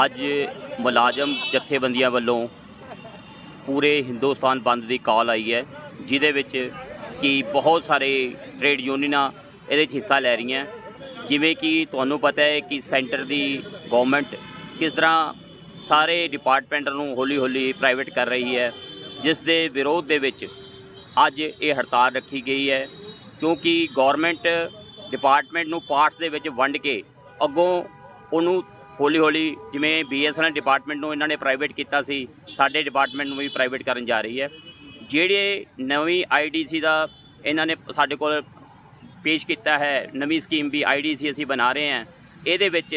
ਅੱਜ ਮੁਲਾਜ਼ਮ ਜਥੇਬੰਦੀਆਂ ਵੱਲੋਂ ਪੂਰੇ ਹਿੰਦੁਸਤਾਨ ਬੰਦ ਦੀ ਕਾਲ ਆਈ ਹੈ, ਜਿਹਦੇ ਵਿੱਚ ਕਿ ਬਹੁਤ ਸਾਰੇ ਟ੍ਰੇਡ ਯੂਨੀਅਨਾਂ ਇਹਦੇ 'ਚ ਹਿੱਸਾ ਲੈ ਰਹੀਆਂ। ਜਿਵੇਂ ਕਿ ਤੁਹਾਨੂੰ ਪਤਾ ਹੈ ਕਿ ਸੈਂਟਰ ਦੀ ਗਵਰਨਮੈਂਟ ਕਿਸ ਤਰ੍ਹਾਂ ਸਾਰੇ ਡਿਪਾਰਟਮੈਂਟ ਨੂੰ ਹੌਲੀ-ਹੌਲੀ ਪ੍ਰਾਈਵੇਟ ਕਰ ਰਹੀ ਹੈ, ਜਿਸ ਦੇ ਵਿਰੋਧ ਦੇ ਵਿੱਚ ਅੱਜ ਇਹ ਹੜਤਾਲ ਰੱਖੀ ਗਈ ਹੈ, ਕਿਉਂਕਿ ਗਵਰਨਮੈਂਟ ਡਿਪਾਰਟਮੈਂਟ ਨੂੰ ਪਾਰਟਸ ਦੇ ਵਿੱਚ ਵੰਡ ਕੇ ਅੱਗੋਂ ਉਹਨੂੰ ਹੌਲੀ ਹੌਲੀ ਜਿਵੇਂ ਬੀਐਸਐਨਐਲ ਡਿਪਾਰਟਮੈਂਟ ਨੂੰ ਇਹਨਾਂ ਨੇ ਪ੍ਰਾਈਵੇਟ ਕੀਤਾ ਸੀ, ਸਾਡੇ ਡਿਪਾਰਟਮੈਂਟ ਨੂੰ ਵੀ ਪ੍ਰਾਈਵੇਟ ਕਰਨ ਜਾ ਰਹੀ ਹੈ। ਜਿਹੜੇ ਨਵੀਂ ਆਈਡੀਸੀ ਦਾ ਇਹਨਾਂ ਨੇ ਸਾਡੇ ਕੋਲ ਪੇਸ਼ ਕੀਤਾ ਹੈ, ਨਵੀਂ ਸਕੀਮ ਵੀ ਆਈਡੀਸੀ ਅਸੀਂ ਬਣਾ ਰਹੇ ਹਾਂ, ਇਹਦੇ ਵਿੱਚ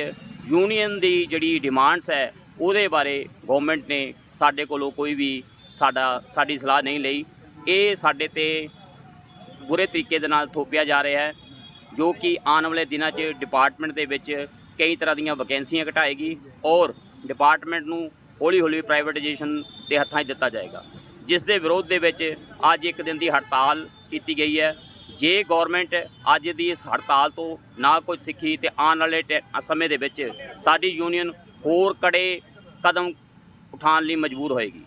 ਯੂਨੀਅਨ ਦੀ ਜਿਹੜੀ ਡਿਮਾਂਡਸ ਹੈ, ਉਹਦੇ ਬਾਰੇ ਗਵਰਨਮੈਂਟ ਨੇ ਸਾਡੇ ਕੋਲੋਂ ਕੋਈ ਵੀ ਸਾਡਾ, ਸਾਡੀ ਸਲਾਹ ਨਹੀਂ ਲਈ। ਇਹ ਸਾਡੇ ਤੇ ਬੁਰੇ ਤਰੀਕੇ ਦੇ ਨਾਲ ਥੋਪਿਆ ਜਾ ਰਿਹਾ ਹੈ, ਜੋ ਕਿ ਆਉਣ ਵਾਲੇ ਦਿਨਾਂ 'ਚ ਡਿਪਾਰਟਮੈਂਟ ਦੇ ਵਿੱਚ ਕਈ ਤਰ੍ਹਾਂ ਦੀਆਂ ਵੈਕੈਂਸੀਆਂ ਘਟਾਏਗੀ ਔਰ ਡਿਪਾਰਟਮੈਂਟ ਨੂੰ ਹੌਲੀ-ਹੌਲੀ ਪ੍ਰਾਈਵੇਟਾਈਜੇਸ਼ਨ ਦੇ ਹੱਥਾਂ 'ਚ ਦਿੱਤਾ ਜਾਏਗਾ। ਜਿਸ ਦੇ ਵਿਰੋਧ ਦੇ ਵਿੱਚ ਅੱਜ ਇੱਕ ਦਿਨ ਦੀ ਹੜਤਾਲ ਕੀਤੀ ਗਈ ਹੈ। ਜੇ ਗਵਰਨਮੈਂਟ ਅੱਜ ਦੀ ਇਸ ਹੜਤਾਲ ਤੋਂ ਨਾ ਕੁਝ ਸਿੱਖੀ ਤੇ ਆਉਣ ਵਾਲੇ ਟੈ- ਸਮੇਂ ਦੇ ਵਿੱਚ ਸਾਡੀ ਯੂਨੀਅਨ ਹੋਰ ਕੜੇ ਕਦਮ ਉਠਾਉਣ ਲਈ ਮਜਬੂਰ ਹੋਏਗੀ।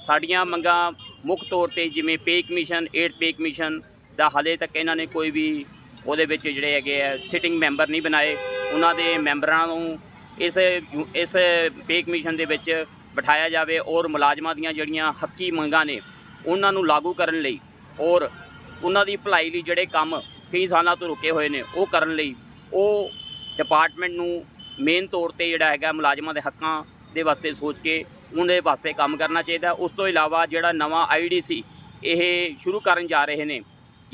ਸਾਡੀਆਂ ਮੰਗਾਂ ਮੁੱਖ ਤੌਰ ਤੇ ਜਿਵੇਂ ਪੇ ਕਮਿਸ਼ਨ ਏਡ ਪੇ ਕਮਿਸ਼ਨ ਦਾ ਹਾਲੇ ਤੱਕ ਇਹਨਾਂ ਨੇ ਕੋਈ ਵੀ ਉਹਦੇ ਵਿੱਚ ਜਿਹੜੇ ਹੈਗੇ ਆ ਸਿਟਿੰਗ ਮੈਂਬਰ ਨਹੀਂ ਬਣਾਏ। ਉਹਨਾਂ ਦੇ ਮੈਂਬਰਾਂ ਨੂੰ ਇਸ ਇਸ ਪੇ ਕਮਿਸ਼ਨ ਦੇ ਵਿੱਚ ਬਿਠਾਇਆ ਜਾਵੇ ਔਰ ਮੁਲਾਜ਼ਮਾਂ ਦੀਆਂ ਜਿਹੜੀਆਂ ਹੱਕੀ ਮੰਗਾਂ ਨੇ, ਉਹਨਾਂ ਨੂੰ ਲਾਗੂ ਕਰਨ ਲਈ ਔਰ ਉਹਨਾਂ ਦੀ ਭਲਾਈ ਲਈ ਜਿਹੜੇ ਕੰਮ ਕਈ ਸਾਲਾਂ ਤੋਂ ਰੁਕੇ ਹੋਏ ਨੇ, ਉਹ ਕਰਨ ਲਈ ਉਹ ਡਿਪਾਰਟਮੈਂਟ ਨੂੰ ਮੇਨ ਤੌਰ ਤੇ ਜਿਹੜਾ ਹੈਗਾ ਮੁਲਾਜ਼ਮਾਂ ਦੇ ਹੱਕਾਂ ਦੇ ਵਾਸਤੇ ਸੋਚ ਕੇ ਉਹਦੇ ਵਾਸਤੇ ਕੰਮ ਕਰਨਾ ਚਾਹੀਦਾ। ਉਸ ਤੋਂ ਇਲਾਵਾ ਜਿਹੜਾ ਨਵਾਂ ਆਈਡੀਸੀ ਇਹ ਸ਼ੁਰੂ ਕਰਨ ਜਾ ਰਹੇ ਨੇ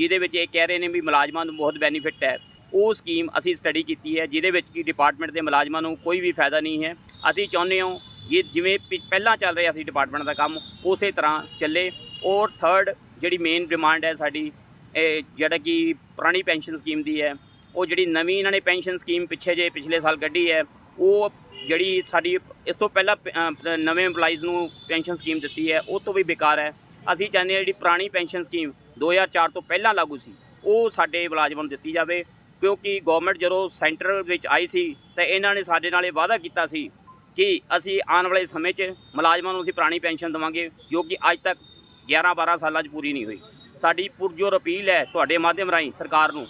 ਜਿਹਦੇ ਵਿੱਚ ਇਹ ਕਹਿ ਰਹੇ ਨੇ ਵੀ ਮੁਲਾਜ਼ਮਾਂ ਨੂੰ ਬਹੁਤ ਬੈਨੀਫਿਟ ਹੈ। ਉਹ ਸਕੀਮ ਅਸੀਂ ਸਟੱਡੀ ਕੀਤੀ ਹੈ, ਜਿਹਦੇ ਵਿੱਚ ਕਿ ਡਿਪਾਰਟਮੈਂਟ ਦੇ ਮੁਲਾਜ਼ਮਾਂ ਨੂੰ ਕੋਈ ਵੀ ਫਾਇਦਾ ਨਹੀਂ ਹੈ। ਅਸੀਂ ਚਾਹੁੰਦੇ ਹਾਂ ਇਹ ਜਿਵੇਂ ਪਿ- ਪਹਿਲਾਂ ਚੱਲ ਰਿਹਾ ਸੀ ਡਿਪਾਰਟਮੈਂਟ ਦਾ ਕੰਮ, ਉਸੇ ਤਰ੍ਹਾਂ ਚੱਲੇ। ਔਰ ਥਰਡ ਜਿਹੜੀ ਮੇਨ ਡਿਮਾਂਡ ਹੈ ਸਾਡੀ, ਇਹ ਜਿਹੜਾ ਕਿ ਪੁਰਾਣੀ ਪੈਨਸ਼ਨ ਸਕੀਮ ਦੀ ਹੈ, ਉਹ ਜਿਹੜੀ ਨਵੀਂ ਇਹਨਾਂ ਨੇ ਪੈਨਸ਼ਨ ਸਕੀਮ ਪਿੱਛੇ ਜੇ ਪਿਛਲੇ ਸਾਲ ਕੱਢੀ ਹੈ, ਉਹ ਜਿਹੜੀ ਸਾਡੀ ਇਸ ਤੋਂ ਪਹਿਲਾਂ ਪ- ਨਵੇਂ EMPLOYEES ਨੂੰ ਪੈਨਸ਼ਨ ਸਕੀਮ ਦਿੱਤੀ ਹੈ, ਉਹ ਤੋਂ ਵੀ ਬੇਕਾਰ ਹੈ। ਅਸੀਂ ਚਾਹੁੰਦੇ ਹਾਂ ਜਿਹੜੀ ਪੁਰਾਣੀ ਪੈਨਸ਼ਨ ਸਕੀਮ 2004 ਤੋਂ ਪਹਿਲਾਂ ਲਾਗੂ ਸੀ, ਉਹ ਸਾਡੇ ਮੁਲਾਜ਼ਮਾਂ ਨੂੰ ਦਿੱਤੀ ਜਾਵੇ, ਕਿਉਂਕਿ ਗਵਰਨਮੈਂਟ ਜਦੋਂ ਸੈਂਟਰ ਵਿੱਚ ਆਈ ਸੀ, ਤਾਂ ਇਹਨਾਂ ਨੇ ਸਾਡੇ ਨਾਲ ਇਹ ਵਾਅਦਾ ਕੀਤਾ ਸੀ ਕਿ ਅਸੀਂ ਆਉਣ ਵਾਲੇ ਸਮੇਂ 'ਚ ਮੁਲਾਜ਼ਮਾਂ ਨੂੰ ਅਸੀਂ ਪੁਰਾਣੀ ਪੈਨਸ਼ਨ ਦੇਵਾਂਗੇ, ਜੋ ਕਿ ਅੱਜ ਤੱਕ 11 12 ਸਾਲਾਂ 'ਚ ਪੂਰੀ ਨਹੀਂ ਹੋਈ। ਸਾਡੀ ਪੁਰਜੋਰ ਅਪੀਲ ਹੈ ਤੁਹਾਡੇ ਮਾਧਿਅਮ ਰਾਹੀਂ ਸਰਕਾਰ ਨੂੰ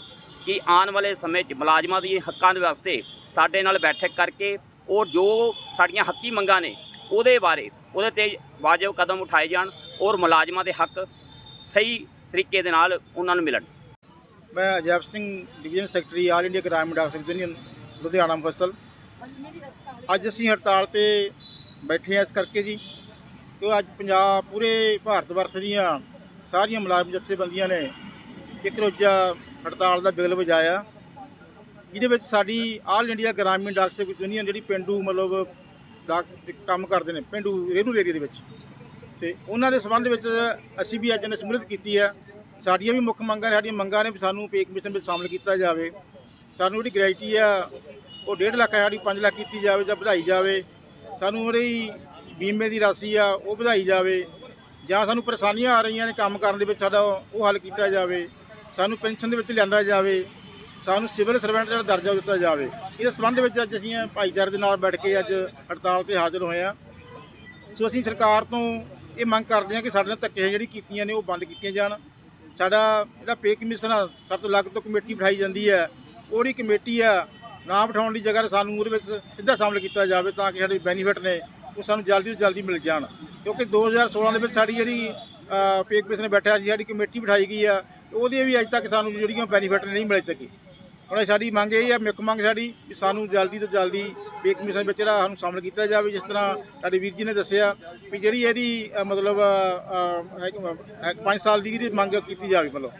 ਕਿ ਆਉਣ ਵਾਲੇ ਸਮੇਂ 'ਚ ਮੁਲਾਜ਼ਮਾਂ ਦੀ ਹੱਕਾਂ ਦੇ ਵਾਸਤੇ ਸਾਡੇ ਨਾਲ ਬੈਠਕ ਕਰਕੇ ਔਰ ਜੋ ਸਾਡੀਆਂ ਹੱਕੀ ਮੰਗਾਂ ਨੇ, ਉਹਦੇ ਬਾਰੇ ਉਹਦੇ ਤੇ ਵਾਜਬ ਕਦਮ ਉਠਾਏ ਜਾਣ ਔਰ ਮੁਲਾਜ਼ਮਾਂ ਦੇ ਹੱਕ ਸਹੀ ਤਰੀਕੇ ਦੇ ਨਾਲ ਉਹਨਾਂ ਨੂੰ ਮਿਲਣ। ਮੈਂ Ajaib Singh division secretary all India ਗ੍ਰਾਮੀਣ ਡਾਕਟਰ ਯੂਨੀਅਨ ਲੁਧਿਆਣਾ ਫਸਲ ਅੱਜ ਅਸੀਂ ਹੜਤਾਲ ਤੇ ਬੈਠੇ ਹਾਂ ਇਸ ਕਰਕੇ ਜੀ ਕਿ ਅੱਜ ਪੰਜਾਬ ਪੂਰੇ ਭਾਰਤ ਵਰਸ਼ ਦੀਆਂ ਸਾਰੀਆਂ ਮੁਲਾਜ਼ਮ ਜਥੇਬੰਦੀਆਂ ਨੇ ਇੱਕ ਰੋਜ਼ਾ ਹੜਤਾਲ ਦਾ ਬਿਗਲ ਵਜਾਇਆ। ਜਿਹਦੇ ਵਿੱਚ ਸਾਡੀ ਆਲ ਇੰਡੀਆ ਗ੍ਰਾਮੀਣ ਡਾਕਟਰ ਯੂਨੀਅਨ ਜਿਹੜੀ ਪਿੰਡੂ ਮਤਲਬ ਡਾਕ ਕੰਮ ਕਰਦੇ ਨੇ, ਪਿੰਡੂ ਰੇਰੂ ਏਰੀਆ ਦੇ ਵਿੱਚ। ਤੇ ਉਹਨਾਂ ਦੇ ਸੰਬੰਧ ਵਿੱਚ ਅਸੀਂ ਵੀ ਅੱਜ ਨੇ ਸਮੂਲਤ ਕੀਤੀ ਹੈ। ਸਾਡੀਆਂ ਵੀ ਮੁੱਖ ਮੰਗਾਂ ਨੇ, ਸਾਡੀਆਂ ਮੰਗਾਂ ਨੇ ਵੀ ਸਾਨੂੰ ਪੇ ਕਮਿਸ਼ਨ ਵਿੱਚ ਸ਼ਾਮਲ ਕੀਤਾ ਜਾਵੇ। ਸਾਨੂੰ ਜਿਹੜੀ ਗ੍ਰੈਜੂਟੀ ਆ, ਉਹ 1.5 ਲੱਖ ਹੈ, ਸਾਡੀ 5 ਲੱਖ ਕੀਤੀ ਜਾਵੇ ਜਾਂ ਵਧਾਈ ਜਾਵੇ। ਸਾਨੂੰ ਉਹਦੀ ਬੀਮੇ ਦੀ ਰਾਸ਼ੀ ਆ, ਉਹ ਵਧਾਈ ਜਾਵੇ। ਜਾਂ ਸਾਨੂੰ ਪਰੇਸ਼ਾਨੀਆਂ ਆ ਰਹੀਆਂ ਨੇ ਕੰਮ ਕਰਨ ਦੇ ਵਿੱਚ, ਸਾਡਾ ਉਹ ਹੱਲ ਕੀਤਾ ਜਾਵੇ। ਸਾਨੂੰ ਪੈਨਸ਼ਨ ਦੇ ਵਿੱਚ ਲਿਆਂਦਾ ਜਾਵੇ। ਸਾਨੂੰ ਸਿਵਲ ਸਰਵੈਂਟ ਦਾ ਦਰਜਾ ਦਿੱਤਾ ਜਾਵੇ। ਇਸ ਸੰਬੰਧ ਵਿੱਚ ਅੱਜ ਅਸੀਂ ਭਾਈਚਾਰੇ ਦੇ ਨਾਲ ਬੈਠ ਕੇ ਅੱਜ ਹੜਤਾਲ ਤੇ ਹਾਜ਼ਰ ਹੋਏ ਹਾਂ। ਸੋ ਅਸੀਂ ਸਰਕਾਰ ਤੋਂ ਇਹ ਮੰਗ ਕਰਦੇ ਹਾਂ ਕਿ ਸਾਡੇ ਨਾਲ ਧੱਕੇ ਜਿਹੜੀ ਕੀਤੀਆਂ ਨੇ ਉਹ ਬੰਦ ਕੀਤੀਆਂ ਜਾਣ। ਸਾਡਾ ਜਿਹੜਾ ਪੇ ਕਮਿਸ਼ਨ ਆ ਸਾਡੇ ਤੋਂ ਅਲੱਗ ਤੋਂ ਕਮੇਟੀ ਬਿਠਾਈ ਜਾਂਦੀ ਹੈ। ਉਹਦੀ ਕਮੇਟੀ ਆ ਨਾ ਬਿਠਾਉਣ ਦੀ ਜਗ੍ਹਾ ਸਾਨੂੰ ਉਹਦੇ ਵਿੱਚ ਸਿੱਧਾ ਸ਼ਾਮਲ ਕੀਤਾ ਜਾਵੇ ਤਾਂ ਕਿ ਸਾਡੇ ਬੈਨੀਫਿਟ ਨੇ, ਉਹ ਸਾਨੂੰ ਜਲਦੀ ਤੋਂ ਜਲਦੀ ਮਿਲ ਜਾਣ। ਕਿਉਂਕਿ 2016 ਦੇ ਵਿੱਚ ਸਾਡੀ ਜਿਹੜੀ ਪੇ ਕਮਿਸ਼ਨ ਬੈਠਿਆ ਸੀ, ਸਾਡੀ ਕਮੇਟੀ ਬਿਠਾਈ ਗਈ ਆ, ਉਹਦੇ ਵੀ ਅਜੇ ਤੱਕ ਸਾਨੂੰ ਜਿਹੜੀਆਂ ਬੈਨੀਫਿਟ ਨਹੀਂ ਮਿਲ ਸਕੀ। ਹੁਣ ਸਾਡੀ ਮੰਗ ਇਹ ਹੈ ਮੁੱਖ ਮੰਗ ਸਾਡੀ ਵੀ ਸਾਨੂੰ ਜਲਦੀ ਤੋਂ ਜਲਦੀ ਪੇ ਕਮਿਸ਼ਨ ਵਿੱਚ ਜਿਹੜਾ ਸਾਨੂੰ ਸ਼ਾਮਲ ਕੀਤਾ ਜਾਵੇ ਜਿਸ ਤਰ੍ਹਾਂ ਸਾਡੇ ਵੀਰ ਜੀ ਨੇ ਦੱਸਿਆ ਵੀ ਜਿਹੜੀ ਇਹਦੀ ਅ, ਮਤਲਬ 5 ਸਾਲ ਦੀ ਇਹਦੀ ਮੰਗ ਕੀਤੀ ਜਾਵੇ ਮਤਲਬ।